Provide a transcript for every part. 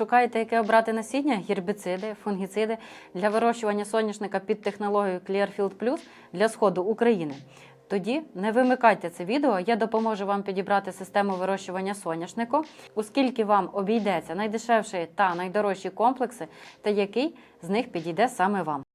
Шукаєте, яке обрати насіння, гербіциди, фунгіциди для вирощування соняшника під технологією Clearfield Plus для сходу України. Тоді не вимикайте це відео, я допоможу вам підібрати систему вирощування соняшнику, оскільки вам обійдеться найдешевші та найдорожчі комплекси, та який з них підійде саме вам.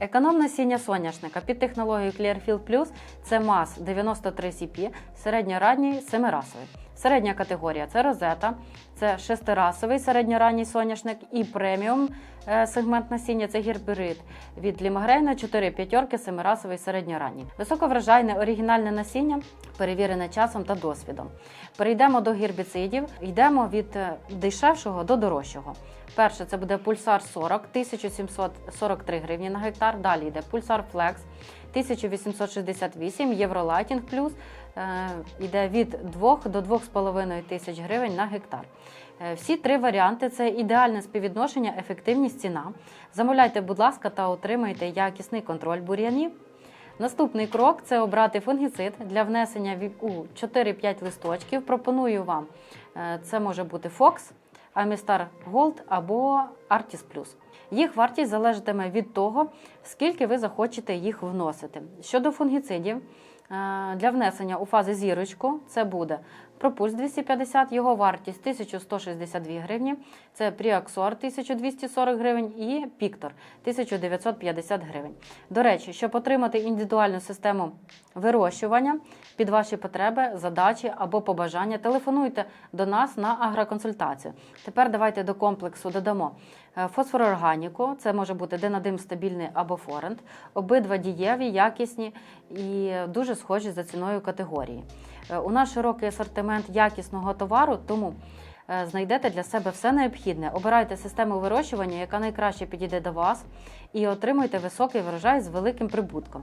Економ насіння соняшника під технологією Clearfield Plus це МАС 93 CP середньорадній семирасовий. Середня категорія це розета, це шестирасовий середньоранній соняшник і преміум е, сегмент насіння це гірберит від Лімагрейна 4 п'ятерки семирасовий середньоранній. Високоврожайне оригінальне насіння, перевірене часом та досвідом. Перейдемо до гербіцидів, йдемо від е, дешевшого до дорожчого. Перше це буде пульсар 40, 1743 гривні на гектар. Далі йде пульсар Флекс 1868, Євролайтінг плюс йде від 2 до 2,5 тисяч гривень на гектар. Е, Всі три варіанти це ідеальне співвідношення, ефективність ціна. Замовляйте, будь ласка, та отримайте якісний контроль бур'янів. Наступний крок це обрати фунгіцид для внесення у 4-5 листочків. Пропоную вам е, це може бути Fox, Amistar Gold або Artis Plus. Їх вартість залежатиме від того, скільки ви захочете їх вносити. Щодо фунгіцидів, е, для внесення у фази зірочку це буде Пропульс 250, його вартість 1162 гривні. Це Пріаксор 1240 гривень і Піктор 1950 гривень. До речі, щоб отримати індивідуальну систему вирощування під ваші потреби, задачі або побажання, телефонуйте до нас на агроконсультацію. Тепер давайте до комплексу додамо е, фосфорорганіку, це може бути денадим стабільний або форент. Обидва дієві, якісні і дуже схожі за ціною категорії. Е, У нас широкий асортимент якісного товару, тому е, знайдете для себе все необхідне. Обирайте систему вирощування, яка найкраще підійде до вас, і отримуйте високий врожай з великим прибутком.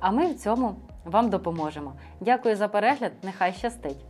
А ми в цьому вам допоможемо. Дякую за перегляд. Нехай щастить!